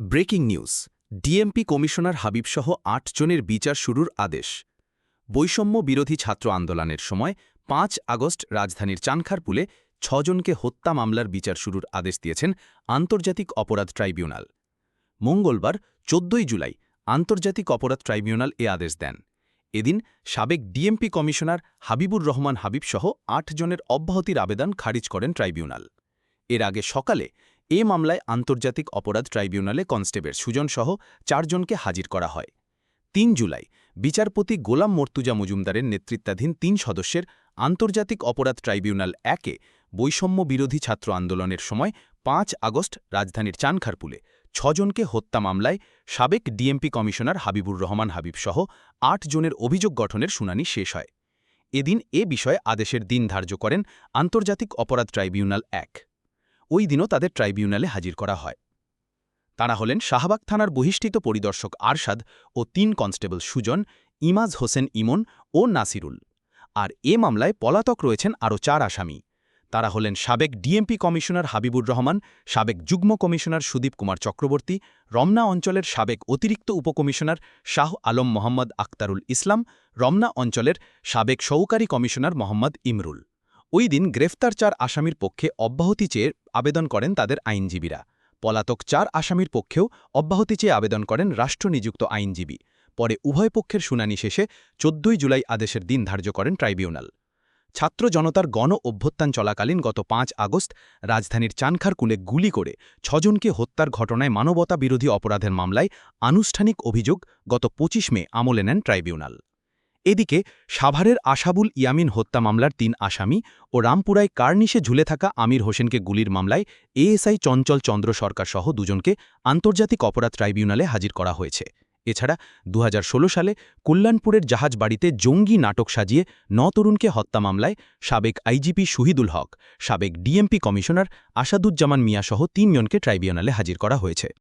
Breaking news, DMP commissioner হাবিবসহ আট জনের বিচার শুরুর আদেশ। বৈষম্য বিরোধী ছাত্র আন্দোলনের সময় পাঁচ আগস্ট রাজধানীর চানখারপুলে ছজনকে হত্যা মামলার বিচার শুরুর আদেশ দিয়েছেন আন্তর্জাতিক অপরাধ ট্রাইব্যুনাল। মঙ্গলবার, চোদ্দই জুলাই, আন্তর্জাতিক অপরাধ ট্রাইব্যুনাল এ আদেশ দেন। এদিন সাবেক ডিএমপি কমিশনার হাবিবুর রহমান হাবিবসহ আট জনের অব্যাহতির আবেদন খারিজ করেন ট্রাইব্যুনাল। এর আগে সকালে এ মামলায় আন্তর্জাতিক অপরাধ ট্রাইব্যুনালে কনস্টেবল সুজনসহ চারজনকে হাজির করা হয়। তিন জুলাই, বিচারপতি গোলাম মর্তুজা মজুমদারের নেতৃত্বাধীন তিন সদস্যের আন্তর্জাতিক অপরাধ ট্রাইব্যুনাল একে বৈষম্য বিরোধী ছাত্র আন্দোলনের সময় পাঁচ আগস্ট রাজধানীর চানখারপুলে ছজনকে হত্যা মামলায় সাবেক ডিএমপি কমিশনার হাবিবুর রহমান হাবিবসহ আট জনের অভিযোগ গঠনের শুনানি শেষ হয়। এদিন এ বিষয়ে আদেশের দিন ধার্য করেন আন্তর্জাতিক অপরাধ ট্রাইব্যুনাল এক। ওই দিনও তাদের ট্রাইব্যুনালে হাজির করা হয়। তাঁরা হলেন শাহবাগ থানার বহিষ্ঠিত পরিদর্শক আরশাদ ও তিন কনস্টেবল সুজন, ইমাজ হোসেন ইমন ও নাসিরুল। আর এ মামলায় পলাতক রয়েছেন আরও চার আসামি। তারা হলেন সাবেক ডিএমপি কমিশনার হাবিবুর রহমান, সাবেক যুগ্ম কমিশনার সুদীপ কুমার চক্রবর্তী, রমনা অঞ্চলের সাবেক অতিরিক্ত উপকমিশনার শাহ আলম মোহাম্মদ আক্তারুল ইসলাম, রমনা অঞ্চলের সাবেক সহকারী কমিশনার মোহাম্মদ ইমরুল। ওই দিন গ্রেফতার চার আসামির পক্ষে অব্যাহতি চেয়ে আবেদন করেন তাদের আইনজীবীরা। পলাতক চার আসামির পক্ষেও অব্যাহতি চেয়ে আবেদন করেন রাষ্ট্রনিযুক্ত আইনজীবী। পরে উভয় পক্ষের শুনানি শেষে চোদ্দই জুলাই আদেশের দিন ধার্য করেন ট্রাইব্যুনাল। ছাত্র জনতার গণ অভ্যুত্থান চলাকালীন গত পাঁচ আগস্ট রাজধানীর চানখার চানখারকুলে গুলি করে ছজনকে হত্যার ঘটনায় মানবতা বিরোধী অপরাধের মামলায় আনুষ্ঠানিক অভিযোগ গত ২৫ মে আমলে নেন ট্রাইব্যুনাল। এদিকে সাভারের আশাবুল ইয়ামিন হত্যা মামলার তিন আসামি ও রামপুরায় কার্নিশে ঝুলে থাকা আমির হোসেনকে গুলির মামলায় এএসআই চঞ্চল চন্দ্র সরকার সহ দুজনকে আন্তর্জাতিক অপরাধ ট্রাইব্যুনালে হাজির করা হয়েছে। এছাড়া দু হাজার ষোলো সালে কল্যাণপুরের জাহাজ বাড়িতে জঙ্গি নাটক সাজিয়ে ন তরুণকে হত্যা মামলায় সাবেক আইজিপি শহীদুল হক, সাবেক ডিএমপি কমিশনার আসাদুজ্জামান মিয়াসহ তিনজনকে ট্রাইব্যুনালে হাজির করা হয়েছে।